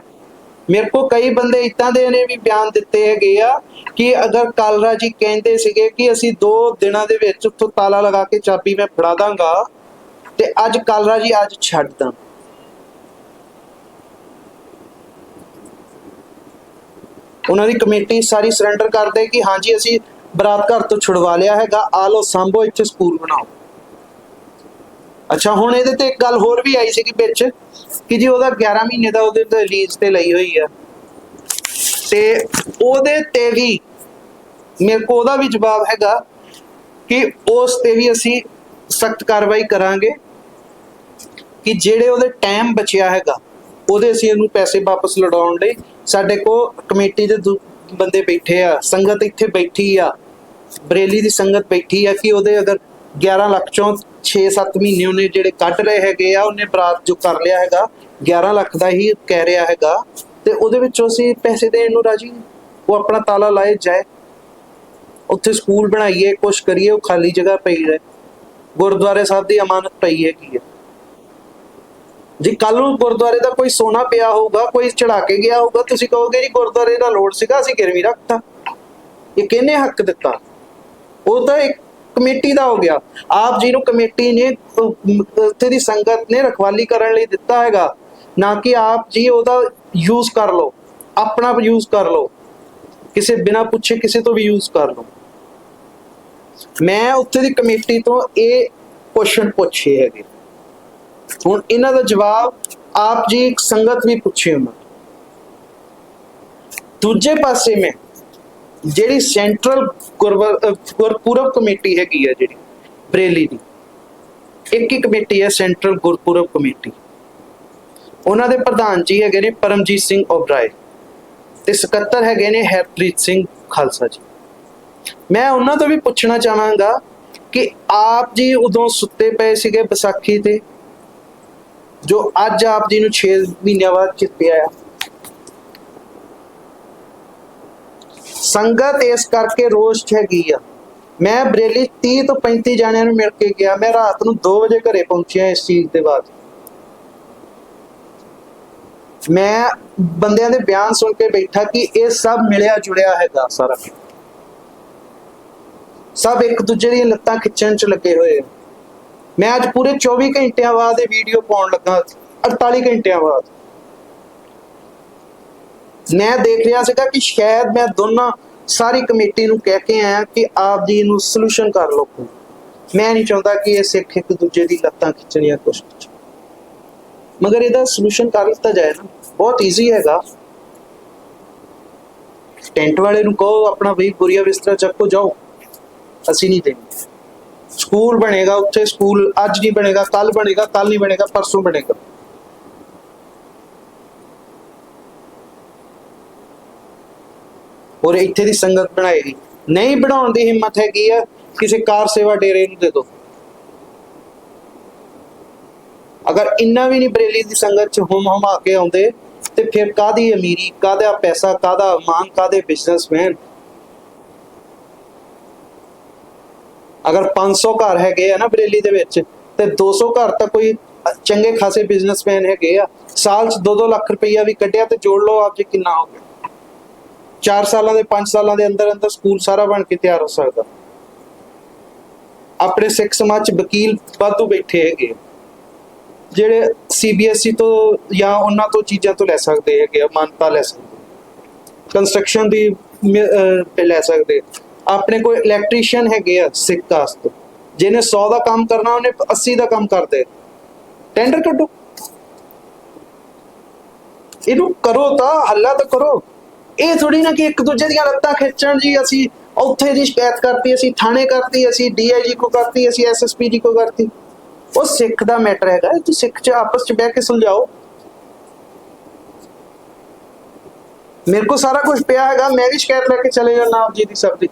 ਮੇਰੇ ਕੋ ਕਈ ਬੰਦੇ ਇਤਾਂ ਦੇ ਨੇ ਵੀ ਬਿਆਨ ਦਿੱਤੇ ਹੈਗੇ ਆ ਕਿ ਅਗਰ ਕਾਲਰਾ ਜੀ ਕਹਿੰਦੇ ਸੀਗੇ ਕਿ ਅਸੀਂ 2 ਦਿਨਾਂ ਦੇ ਵਿੱਚ ਉੱਥੋਂ ਤਾਲਾ ਲਗਾ ਕੇ ਚਾਬੀ ਮੈਂ ਫੜਾ ਦਾਂਗਾ ਤੇ ਅੱਜ ਕਾਲਰਾ ਜੀ ਅੱਜ ਛੱਡ ਦਾਂ। ਉਹਨਾਂ ਦੀ ਕਮੇਟੀ ਸਾਰੀ ਸਰੈਂਡਰ ਕਰ ਦੇ ਕਿ ਹਾਂਜੀ, ਅਸੀਂ ਬਰਾਤ ਘਰ ਤੋਂ ਛੁਡਵਾ ਲਿਆ ਹੈਗਾ ਆ ਲੋ ਸੰਭੋ, ਇੱਥੇ ਸਕੂਲ ਬਣਾਓ। ਅੱਛਾ, ਹੁਣ ਇਹਦੇ ਤੇ ਇੱਕ ਗੱਲ ਹੋਰ ਵੀ ਆਈ ਸੀ ਕਿ ਵਿੱਚ ਕਿ ਜੀ ਉਹਦਾ 11 ਮਹੀਨੇ ਦਾ ਉਹਦੇ ਤੇ ਰਿਲੀਜ਼ ਤੇ ਲਈ ਹੋਈ ਆ। ਤੇ ਉਹਦੇ ਤੇ ਵੀ ਮੇਰੇ ਕੋ ਉਹਦਾ ਵੀ ਜਵਾਬ ਹੈਗਾ ਕਿ ਉਸ ਤੇ ਵੀ ਅਸੀਂ ਸਖਤ ਕਾਰਵਾਈ ਕਰਾਂਗੇ ਕਿ ਜਿਹੜੇ ਉਹਦੇ ਟਾਈਮ ਬਚਿਆ ਹੈਗਾ, ਉਹਦੇ ਅਸੀਂ ਇਹਨੂੰ ਪੈਸੇ ਵਾਪਸ ਲੜਾਉਣ ਲਈ ਸਾਡੇ ਕੋ ਕਮੇਟੀ ਦੇ ਦੂ- ਬੰਦੇ ਬੈਠੇ ਆ, ਸੰਗਤ ਇੱਥੇ ਬੈਠੀ ਆ, ਬਰੇਲੀ ਦੀ ਸੰਗਤ ਬੈਠੀ ਆ ਕਿ ਉਹਦੇ ਅਗਰ 11 ਲੱਖ ਚੋਂ 6-7 ਮਹੀਨੇ ਉਹਨੇ ਜਿਹੜੇ ਕੱਢ ਰਹੇ ਹੈਗੇ ਆ, ਉਹਨੇ ਬਰਾਤ ਜੋ ਕਰ ਲਿਆ ਹੈਗਾ 11 ਲੱਖ ਦਾ ਹੀ ਕਹਿ ਰਿਹਾ ਹੈਗਾ। ਤੇ ਉਹਦੇ ਵਿੱਚੋਂ ਅਸੀਂ ਪੈਸੇ ਦੇਣ ਨੂੰ ਰਾਜੀ ਉਹ ਆਪਣਾ ਤਾਲਾ ਲਾਏ, ਜਾਏ। ਉੱਥੇ ਸਕੂਲ ਬਣਾਈਏ, ਕੁਛ ਕਰੀਏ, ਉਹ ਖਾਲੀ ਜਗ੍ਹਾ ਪਈ ਹੈ ਗੁਰਦੁਆਰੇ ਸਾਹਿਬ ਦੀ ਅਮਾਨਤ ਪਈ ਹੈ ਕੀ ਹੈ ਜੇ ਕੱਲ ਨੂੰ ਗੁਰਦੁਆਰੇ ਦਾ ਕੋਈ ਸੋਨਾ ਪਿਆ ਹੋਊਗਾ, ਕੋਈ ਚੜਾ ਕੇ ਗਿਆ ਹੋਊਗਾ, ਤੁਸੀਂ ਕਹੋਗੇ ਜੀ ਗੁਰਦੁਆਰੇ ਦਾ ਲੋੜ ਸੀਗਾ, ਅਸੀਂ ਗਿਰਵੀ ਰੱਖਤਾ। ਇਹ ਕਿਹਨੇ ਹੱਕ ਦਿੱਤਾ? ਉਹ ਤਾਂ ਇੱਕ ਕਮੇਟੀ ਦਾ ਹੋ ਗਿਆ। ਆਪ ਜੀ ਨੂੰ ਕਮੇਟੀ ਨੇ ਉੱਥੇ ਦੀ ਸੰਗਤ ਨੇ ਰਖਵਾਲੀ ਕਰਨ ਲਈ ਦਿੱਤਾ ਹੈਗਾ। ਨਾ ਕਿ ਆਪ ਜੀ ਉਹਦਾ ਯੂਜ਼ ਕਰ ਲਓ। ਆਪਣਾ ਯੂਜ਼ ਕਰ ਲਓ। ਕਿਸੇ ਬਿਨਾ ਪੁੱਛੇ ਕਿਸੇ ਤੋਂ ਵੀ ਯੂਜ਼ ਕਰ ਲਓ। ਮੈਂ ਉੱਥੇ ਦੀ ਕਮੇਟੀ ਤੋਂ ਇਹ ਕੁਐਸਚਨ ਪੁੱਛੇ ਹੈਗੇ। ਹੁਣ ਇਹਨਾਂ ਦਾ ਜਵਾਬ ਆਪ ਜੀ ਇੱਕ ਸੰਗਤ ਵੀ ਪੁੱਛੇ ਉਹਨਾਂ ਤੋਂ। ਦੂਜੇ ਪਾਸੇ ਮੈਂ ਜਿਹੜੀ ਸੈਂਟਰਲ ਗੁਰਵ- ਗੁਰਪੁਰਬ ਕਮੇਟੀ ਹੈਗੀ ਹੈ ਜਿਹੜੀ, ਬਰੇਲੀ ਦੀ, ਇੱਕ ਹੀ ਕਮੇਟੀ ਹੈ ਸੈਂਟਰਲ ਗੁਰਪੁਰਬ ਕਮੇਟੀ। ਉਹਨਾਂ ਦੇ ਪ੍ਰਧਾਨ ਜੀ ਹੈਗੇ ਨੇ ਪਰਮਜੀਤ ਸਿੰਘ ਓਬਰਾਏ ਤੇ ਸਕੱਤਰ ਹੈਗੇ ਨੇ ਹਰਪ੍ਰੀਤ ਸਿੰਘ ਖਾਲਸਾ ਜੀ। ਮੈਂ ਉਹਨਾਂ ਤੋਂ ਵੀ ਪੁੱਛਣਾ ਚਾਹਾਂਗਾ ਕਿ ਆਪ ਜੀ ਉਦੋਂ ਸੁੱਤੇ ਪਏ ਸੀਗੇ ਵਿਸਾਖੀ ਤੇ, ਜੋ ਅੱਜ ਆਪ ਜੀ ਨੂੰ 6 ਮਹੀਨਿਆਂ ਬਾਅਦ ਚਿੱਤੇ ਆਇਆ ਸੰਗਤ ਇਸ ਕਰਕੇ ਰੋਸ਼ ਹੈਗੀ ਆ। ਮੈਂ ਬਰੇਲੀ 30 ਤੋਂ 35 ਜਾਣਿਆਂ ਨੂੰ ਮਿਲ ਕੇ ਗਿਆ। ਮੈਂ ਰਾਤ ਨੂੰ 2 ਵਜੇ ਘਰੇ ਪਹੁੰਚਿਆ ਇਸ ਚੀਜ਼ ਦੇ ਬਾਅਦ। ਮੈਂ ਬੰਦਿਆਂ ਦੇ ਬਿਆਨ ਸੁਣ ਕੇ ਬੈਠਾ ਕਿ ਇਹ ਸਭ ਮਿਲਿਆ ਜੁੜਿਆ ਹੈਗਾ ਸਾਰਾ। ਸਭ ਇੱਕ ਦੂਜੇ ਦੀਆਂ ਲੱਤਾਂ ਖਿੱਚਣ 'ਚ ਲੱਗੇ ਹੋਏ ਮੈਂ ਅੱਜ ਪੂਰੇ 24 ਘੰਟਿਆਂ ਬਾਅਦ ਇਹ ਵੀਡੀਓ ਪਾਉਣ ਲੱਗਾ। 48 ਘੰਟਿਆਂ ਬਾਅਦ। ਮੈਂ ਦੇਖ ਰਿਹਾ ਸੀਗਾ ਕਿ ਸ਼ਾਇਦ ਮੈਂ ਦੋਨਾਂ ਸਾਰੀ ਕਮੇਟੀ ਨੂੰ ਕਹਿ ਕੇ ਆਇਆ ਕਿ ਆਪ ਜੀ ਨੂੰ ਸੋਲੂਸ਼ਨ ਕਰ ਲਓ। ਮੈਂ ਨਹੀਂ ਚਾਹੁੰਦਾ ਕਿ ਇਹ ਸਿੱਖ ਇੱਕ ਦੂਜੇ ਦੀ ਲੱਤਾਂ ਖਿੱਚਣ ਜਾਂ ਕੁਛ ਮਗਰ ਇਹਦਾ ਸੋਲੂਸ਼ਨ ਕਰ ਲਿੱਤਾ ਜਾਏ ਨਾ, ਬਹੁਤ ਈਜ਼ੀ ਹੈਗਾ। ਟੈਂਟ ਵਾਲੇ ਨੂੰ ਕਹੋ ਆਪਣਾ ਬਈ ਬੁਰੀਆ ਬਿਸਤਰਾ ਚੱਕੋ, ਜਾਓ। ਅਸੀਂ ਨਹੀਂ ਦੇਂਗੇ ਸਕੂਲ ਬਣੇਗਾ, ਉੱਥੇ ਸਕੂਲ ਅੱਜ ਨਹੀਂ ਬਣੇਗਾ ਕੱਲ ਬਣੇਗਾ ਕੱਲ ਨਹੀਂ ਬਣੇਗਾ, ਪਰਸੋਂ ਬਣੇਗਾ। ਔਰ ਇੱਥੇ ਦੀ ਸੰਗਤ ਬਣਾਏਗੀ ਨਹੀਂ ਬਣਾਉਣ ਦੀ ਹਿੰਮਤ ਹੈਗੀ ਆ, ਕਿਸੇ ਕਾਰ ਸੇਵਾ ਡੇਰੇ ਨੂੰ ਦੇ ਦਿਓ। ਅਗਰ ਇੰਨਾ ਵੀ ਨਹੀਂ ਬਰੇਲੀ ਦੀ ਸੰਗਤ ਚ ਹੁਮ ਹੁਮਾ ਕੇ ਆਉਂਦੇ, ਤੇ ਫਿਰ ਕਾਦੀ ਅਮੀਰੀ ਕਾਦਾ ਪੈਸਾ ਕਾਦਾ ਮਾਨ ਕਾਦੇ ਬਿਜ਼ਨਸਮੈਨ ਅਗਰ 500 ਘਰ ਹੈਗੇ ਆ ਨਾ ਬਰੇਲੀ ਦੇ ਵਿੱਚ, ਤੇ 200 ਘਰ ਤਾਂ ਕੋਈ ਚੰਗੇ ਖਾਸੇ ਬਿਜ਼ਨਸਮੈਨ ਹੈਗੇ ਆ। ਸਾਲ ਚ 2-2 ਲੱਖ ਰੁਪਈਆ ਵੀ ਕੱਢਿਆ ਤੇ ਜੋੜ ਲਓ ਆਪ ਜੀ ਕਿੰਨਾ ਹੋ ਗਿਆ। 4 ਸਾਲਾਂ ਦੇ 5 ਸਾਲਾਂ ਦੇ ਅੰਦਰ ਅੰਦਰ ਸਕੂਲ ਸਾਰਾ ਬਣ ਕੇ ਤਿਆਰ ਹੋ ਸਕਦਾ। ਆਪਣੇ ਸਿੱਖ ਸਮਾਜ ਚ ਵਕੀਲ ਵਾਧੂ ਬੈਠੇ ਹੈਗੇ ਜਿਹੜੇ ਸੀਬੀਐਸਈ ਤੋਂ ਜਾਂ ਉਹਨਾਂ ਤੋਂ ਚੀਜ਼ਾਂ ਤੋਂ ਲੈ ਸਕਦੇ ਹੈਗੇ ਮਾਨਤਾ ਲੈ ਸਕਦੇ ਕੰਸਟਰਕਸ਼ਨ ਦੀ ਲੈ ਸਕਦੇ ਆਪਣੇ ਕੋਲ ਇਲੈਕਟ੍ਰੀਸ਼ੀਅਨ ਹੈਗੇ ਆ ਸਿੱਖ ਕਾਸਟ ਤੋਂ। ਜਿਹਨੇ 100 ਦਾ ਕੰਮ ਕਰਨਾ, ਉਹਨੇ 80 ਦਾ ਕੰਮ ਕਰਦੇ ਟੈਂਡਰ ਕੱਢੋ। ਇਹਨੂੰ ਕਰੋ ਤਾਂ, ਹੱਲਾ ਤਾਂ ਕਰੋ। ਇਹ ਥੋੜੀ ਨਾ ਕਿ ਇੱਕ ਦੂਜੇ ਦੀਆਂ ਲੱਤਾਂ ਖਿੱਚਣ ਜੀ ਅਸੀਂ ਉੱਥੇ ਦੀ ਸ਼ਿਕਾਇਤ ਕਰਤੀ ਅਸੀਂ ਥਾਣੇ ਕਰਤੀ ਅਸੀਂ ਡੀਆਈਜੀ ਕੋ ਕਰਤੀ ਅਸੀਂ ਐਸਐਸਪੀ ਜੀ ਕੋ ਕਰਤੀ। ਉਹ ਸਿੱਖ ਦਾ ਮੈਟਰ ਹੈਗਾ ਤੁਸੀਂ ਸਿੱਖ ਚ ਆਪਸ ਚ ਬਹਿ ਕੇ ਸੁਲਝਾਓ ਮੇਰੇ ਕੋ ਸਾਰਾ ਕੁਝ ਪਿਆ ਹੈਗਾ ਮੈਂ ਵੀ ਸ਼ਿਕਾਇਤ ਲੈ ਕੇ ਚਲੇ ਜਾਣਾ ਆਪ ਜੀ ਦੀ ਸਭ ਦੀ।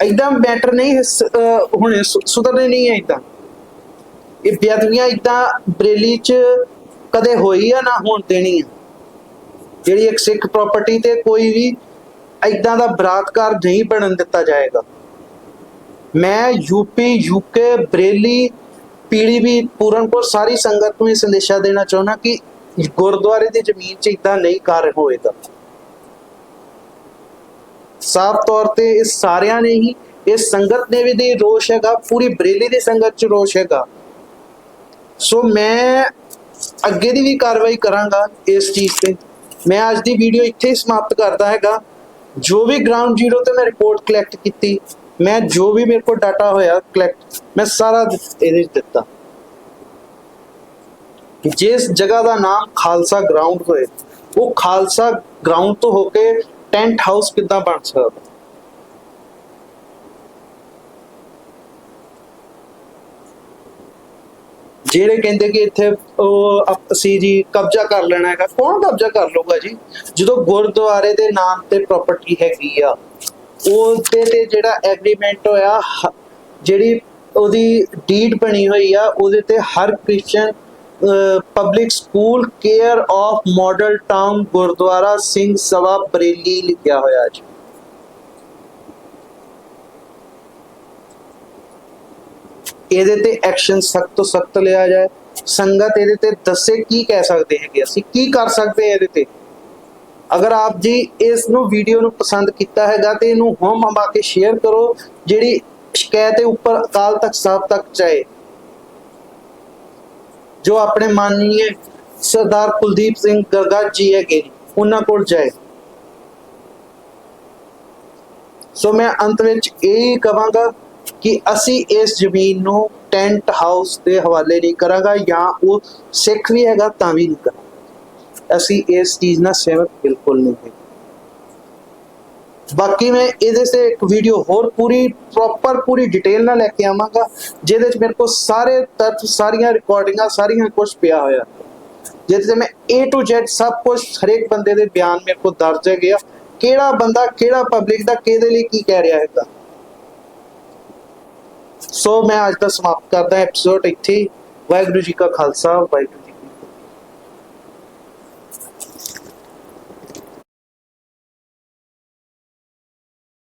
ਇਦਾਂ ਮੈਟਰ ਨਹੀਂ ਹੈ, ਹੁਣ ਸੁਧਰਨੇ ਨਹੀਂ ਹੈ ਇਦਾਂ ਇਹ ਬੇਅਦਬੀਆਂ ਇਦਾਂ ਬਰੇਲੀ ਚ ਕਦੇ ਹੋਈ ਆ ਨਾ ਹੋਣ ਦੇਣੀ ਆ। ਜਿਹੜੀ ਇੱਕ ਸਿੱਖ ਪ੍ਰਾਪਰਟੀ ਤੇ ਕੋਈ ਵੀ ਇਦਾਂ ਦਾ ਬਰਾਤਕਾਰ ਨਹੀਂ ਬਣਨ ਦਿੱਤਾ ਜਾਏਗਾ। ਮੈਂ ਯੂਪੀ ਯੂਕੇ ਬਰੇਲੀ ਪੀਲੀਭੀਤ ਪੂਰਨਪੁਰ ਸਾਰੀ ਸੰਗਤ ਨੂੰ ਇਹ ਸੰਦੇਸ਼ਾ ਦੇਣਾ ਚਾਹੁੰਦਾ ਕਿ ਗੁਰਦੁਆਰੇ ਦੀ ਜ਼ਮੀਨ 'ਚ ਇਦਾਂ ਨਹੀਂ ਕਰ ਹੋਏਗਾ। ਸਾਫ਼ ਤੌਰ ਤੇ ਇਸ ਸਾਰਿਆਂ ਨੇ ਹੀ ਇਸ ਸੰਗਤ ਨੇ ਵੀ ਦੀ ਰੋਸ਼ ਹੈਗਾ, ਪੂਰੀ ਬਰੇਲੀ ਦੀ ਸੰਗਤ 'ਚ ਰੋਸ਼ ਹੈਗਾ। ਸੋ ਮੈਂ ਅੱਗੇ ਦੀ ਵੀ ਕਾਰਵਾਈ ਕਰਾਂਗਾ ਇਸ ਚੀਜ਼ ਤੇ। ਮੈਂ ਅੱਜ ਦੀ ਵੀਡੀਓ ਇੱਥੇ ਹੀ ਸਮਾਪਤ ਕਰਦਾ ਹੈਗਾ। ਜੋ ਵੀ ਗਰਾਊਂਡ ਜ਼ੀਰੋ ਤੇ ਮੈਂ ਰਿਪੋਰਟ ਕਲੈਕਟ ਕੀਤੀ, ਮੈਂ ਜੋ ਵੀ ਮੇਰੇ ਕੋਲ ਡਾਟਾ ਹੋਇਆ ਕਲੈਕਟ ਮੈਂ ਸਾਰਾ ਇਹਦੇ 'ਚ ਦਿੱਤਾ। ਜਿਸ ਜਗ੍ਹਾ ਦਾ ਨਾਮ ਖਾਲਸਾ ਗਰਾਊਂਡ ਹੋਏ, ਉਹ ਖਾਲਸਾ ਗਰਾਊਂਡ ਤੋਂ ਹੋ ਕੇ ਟੈਂਟ ਹਾਊਸ ਕਿੱਦਾਂ ਬਣ ਸਕਦਾ? ਜਿਹੜੇ ਕਹਿੰਦੇ ਕਿ ਇੱਥੇ ਉਹ ਅਸੀਂ ਜੀ ਕਬਜ਼ਾ ਕਰ ਲੈਣਾ ਹੈਗਾ, ਕੌਣ ਕਬਜ਼ਾ ਕਰ ਲਊਗਾ ਜੀ? ਜਦੋਂ ਗੁਰਦੁਆਰੇ ਦੇ ਨਾਮ ਤੇ ਪ੍ਰਾਪਰਟੀ ਹੈਗੀ ਆ, ਉਹਦੇ ਤੇ ਜਿਹੜਾ ਐਗਰੀਮੈਂਟ ਹੋਇਆ ਜਿਹੜੀ ਉਹਦੀ ਡੀਡ ਬਣੀ ਹੋਈ ਆ, ਉਹਦੇ ਤੇ ਹਰ Christian public school care of model town Gurdwara Singh Sabha, Bareilly ਲਿਖਿਆ ਹੋਇਆ ਜੀ। ਇਹਦੇ ਤੇ ਐਕਸ਼ਨ ਸਖਤ ਤੋਂ ਸਖਤ ਲਿਆ ਜਾਏ। ਸੰਗਤ ਇਹਦੇ ਤੇ ਦੱਸੇ ਕੀ ਕਹਿ ਸਕਦੇ ਹੈਗੇ ਅਸੀਂ, ਕੀ ਕਰ ਸਕਦੇ ਹਾਂ ਇਹਦੇ ਤੇ? ਅਗਰ ਆਪ ਜੀ ਇਸ ਨੂੰ ਵੀਡੀਓ ਨੂੰ ਪਸੰਦ ਕੀਤਾ ਹੈਗਾ ਤੇ ਇਹਨੂੰ ਹੋਮ ਹਮਾ ਕੇ ਸ਼ੇਅਰ ਕਰੋ, ਜਿਹੜੀ ਸ਼ਿਕਾਇਤ ਦੇ ਉੱਪਰ ਅਕਾਲ ਤਖਤ ਸਾਹਿਬ ਤੱਕ ਚਾਹੇ ਜੋ ਆਪਣੇ ਮਾਨਨੀय ਸਰਦਾਰ ਕੁਲਦੀਪ ਸਿੰਘ ਗਰਗਾ ਜੀ ਹੈਗੇ, ਉਹਨਾਂ ਕੋਲ ਜਾਏ। ਸੋ ਮੈਂ ਅੰਤ ਵਿੱਚ ਇਹ ਕਹਾਂਗਾ ਕਿ ਅਸੀਂ ਇਸ ਜ਼ਮੀਨ ਨੂੰ ਟੈਂਟ ਹਾਊਸ ਦੇ ਹਵਾਲੇ ਨਹੀਂ ਕਰਾਂਗਾ ਜਾਂ ਉਹ ਸਿੱਖ ਵੀ ਹੈਗਾ ਤਾਂ ਵੀ ਨਹੀਂ ਕਰਾਂਗਾ। ਅਸੀਂ ਇਸ ਚੀਜ਼ ਨਾਲ ਸਹਿਮਤ ਬਿਲਕੁਲ ਨਹੀਂ ਹੈ ਬਾਕੀ ਮੈਂ ਇਹਦੇ ਸੇ ਇੱਕ ਵੀਡੀਓ ਹੋਰ ਪੂਰੀ ਪ੍ਰੋਪਰ ਪੂਰੀ ਡਿਟੇਲ ਨਾਲ ਲੈ ਕੇ ਆਵਾਂਗਾ, ਜਿਹਦੇ ਵਿੱਚ ਮੇਰੇ ਕੋਲ ਸਾਰੇ ਤੱਥ, ਸਾਰੀਆਂ ਰਿਕਾਰਡਿੰਗਾਂ ਸਾਰੀਆਂ ਕੁਝ ਪਿਆ ਹੋਇਆ। ਜਿਹਦੇ ਤੇ ਮੈਂ A to Z ਸਭ ਕੁਝ ਹਰੇਕ ਬੰਦੇ ਦੇ ਬਿਆਨ ਮੇਰੇ ਕੋਲ ਦਰਜ ਹੈ ਗਿਆ ਕਿਹੜਾ ਬੰਦਾ ਕਿਹੜਾ ਪਬਲਿਕ ਦਾ ਕਿਹਦੇ ਲਈ ਕੀ ਕਹਿ ਰਿਹਾ ਹੈਗਾ। ਸੋ ਮੈਂ ਅੱਜ ਦਾ ਸਮਾਪਤ ਕਰਦਾ ਐਪੀਸੋਡ ਇੱਥੇ ਵਾਹਿਗੁਰੂ ਜੀ ਕਾ ਖਾਲਸਾ ਵਾਹਿਗੁਰੂ